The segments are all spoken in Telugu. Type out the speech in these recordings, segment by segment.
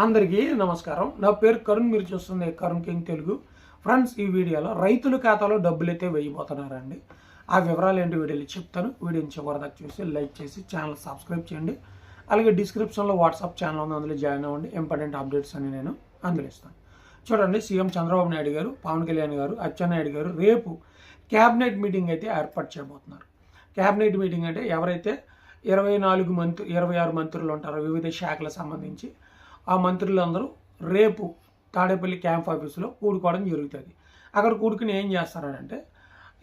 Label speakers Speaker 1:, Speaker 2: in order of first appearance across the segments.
Speaker 1: అందరికీ నమస్కారం. నా పేరు కరుణ్ మీరు చూస్తుంది కరుణ్ కింగ్ తెలుగు. ఫ్రెండ్స్ ఈ వీడియోలో రైతుల ఖాతాలో డబ్బులు అయితే వేయబోతున్నారండి. ఆ వివరాలు ఏంటి వీడియోలు చెప్తాను. వీడియోని చివరిదాకా చూసి లైక్ చేసి ఛానల్ సబ్స్క్రైబ్ చేయండి. అలాగే డిస్క్రిప్షన్లో వాట్సాప్ ఛానల్ ఉంది అందులో జాయిన్ అవ్వండి. ఇంపార్టెంట్ అప్డేట్స్ అని నేను అందులో ఇస్తాను. చూడండి సీఎం చంద్రబాబు నాయుడు గారు పవన్ కళ్యాణ్ గారు అచ్చెన్నాయుడు గారు రేపు క్యాబినెట్ మీటింగ్ అయితే ఏర్పాటు చేయబోతున్నారు. క్యాబినెట్ మీటింగ్ అంటే ఎవరైతే ఇరవై నాలుగు మంత్రి ఇరవై ఆరు మంత్రులు ఉంటారో వివిధ శాఖలకు సంబంధించి ఆ మంత్రులందరూ రేపు తాడేపల్లి క్యాంప్ ఆఫీసులో కూడుకోవడం జరుగుతుంది. అక్కడ కూడుకుని ఏం చేస్తారంటే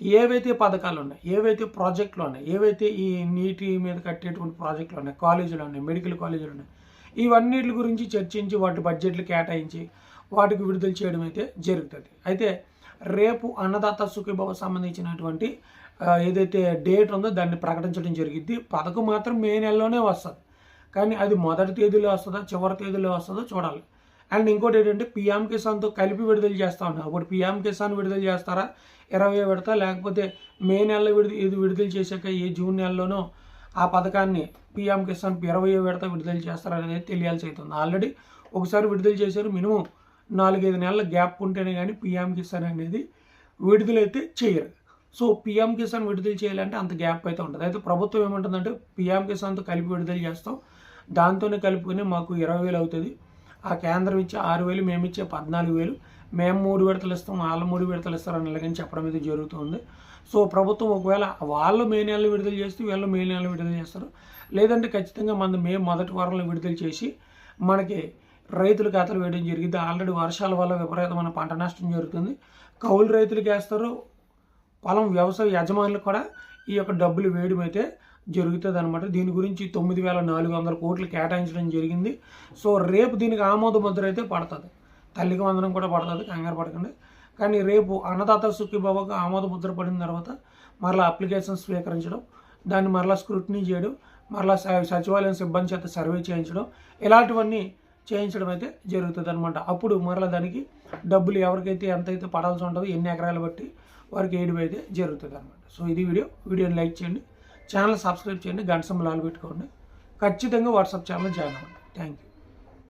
Speaker 1: ఏవైతే పథకాలు ఉన్నాయి ఏవైతే ప్రాజెక్టులు ఉన్నాయి ఏవైతే ఈ నీటి మీద కట్టేటువంటి ప్రాజెక్టులు ఉన్నాయి కాలేజీలు ఉన్నాయి మెడికల్ కాలేజీలు ఉన్నాయి ఇవన్నిటి గురించి చర్చించి వాటి బడ్జెట్లు కేటాయించి వాటికి విడుదల చేయడం అయితే జరుగుతుంది. అయితే రేపు అన్నదాత సుఖీభావ సంబంధించినటువంటి ఏదైతే డేట్ ఉందో దాన్ని ప్రకటించడం జరిగింది పథకం మాత్రం మే నెలలోనే వస్తుంది. కానీ అది మొదటి తేదీలో వస్తుందా చివరి తేదీలో వస్తుందో చూడాలి. అండ్ ఇంకోటి ఏంటంటే పిఎం కిసాన్తో కలిపి విడుదల చేస్తా ఉన్నారు. అప్పుడు పిఎం కిసాన్ విడుదల చేస్తారా ఇరవై విడతా లేకపోతే మే నెలలో విడుదల ఇది విడుదల చేశాక ఏ జూన్ నెలలోనో ఆ పథకాన్ని పిఎం కిసాన్ ఇరవై విడత విడుదల చేస్తారా అనేది తెలియాల్సి అవుతుంది. ఆల్రెడీ ఒకసారి విడుదల చేశారు మినిమం నాలుగైదు నెలల గ్యాప్ ఉంటేనే కానీ పిఎం కిసాన్ అనేది విడుదలైతే చేయరు. సో పిఎం కిసాన్ విడుదల చేయాలంటే అంత గ్యాప్ అయితే ఉంటుంది అయితే ప్రభుత్వం ఏమంటుందంటే పిఎం కిసాన్తో కలిపి విడుదల చేస్తాం. దాంతోనే కలుపుకొని మాకు ఇరవై వేలు అవుతుంది. ఆ కేంద్రం ఇచ్చే ఆరు వేలు మేము ఇచ్చే పద్నాలుగు వేలు. మేము మూడు విడతలు ఇస్తాం వాళ్ళు మూడు విడతలు ఇస్తారని ఇలాగని చెప్పడం అయితే జరుగుతుంది. సో ప్రభుత్వం ఒకవేళ వాళ్ళు మే నెలలో విడుదల చేస్తే వీళ్ళు మే నెలలో విడుదల చేస్తారు. లేదంటే ఖచ్చితంగా మన మే మొదటి వారంలో విడుదల చేసి మనకి రైతుల ఖాతాలు వేయడం జరిగింది. ఆల్రెడీ వర్షాల వల్ల విపరీతమైన పంట నష్టం జరుగుతుంది. కౌలు రైతులకు వేస్తారు పొలం వ్యవసాయ యజమానులు కూడా ఈ యొక్క డబ్బులు వేయడం అయితే జరుగుతుంది అనమాట దీని గురించి తొమ్మిది వేల నాలుగు వందల కోట్లు కేటాయించడం జరిగింది. సో రేపు దీనికి ఆమోద ముద్ర అయితే పడుతుంది. తల్లికి వందనం కూడా పడుతుంది కంగారు పడకండి. కానీ రేపు అన్నదాత సుఖీబాబాకు ఆమోద ముద్ర పడిన తర్వాత మరలా అప్లికేషన్ స్వీకరించడం దాన్ని మరలా స్క్రూటినీ చేయడం మరలా స- సచివాలయం సిబ్బంది చేత సర్వే చేయించడం ఇలాంటివన్నీ చేయించడం అయితే జరుగుతుంది అనమాట అప్పుడు మరలా దానికి డబ్బులు ఎవరికైతే ఎంతైతే పడాల్సి ఉంటుందో ఎన్ని ఎకరాలు బట్టి వారికి వేయడం అయితే జరుగుతుంది అనమాట సో ఇది వీడియో. వీడియోని లైక్ చేయండి. ఛానల్ సబ్స్క్రైబ్ చేయండి గంట సింబల్ పెట్టుకోండి. ఖచ్చితంగా వాట్సాప్ ఛానల్ జాయిన్ అవ్వండి. Thank you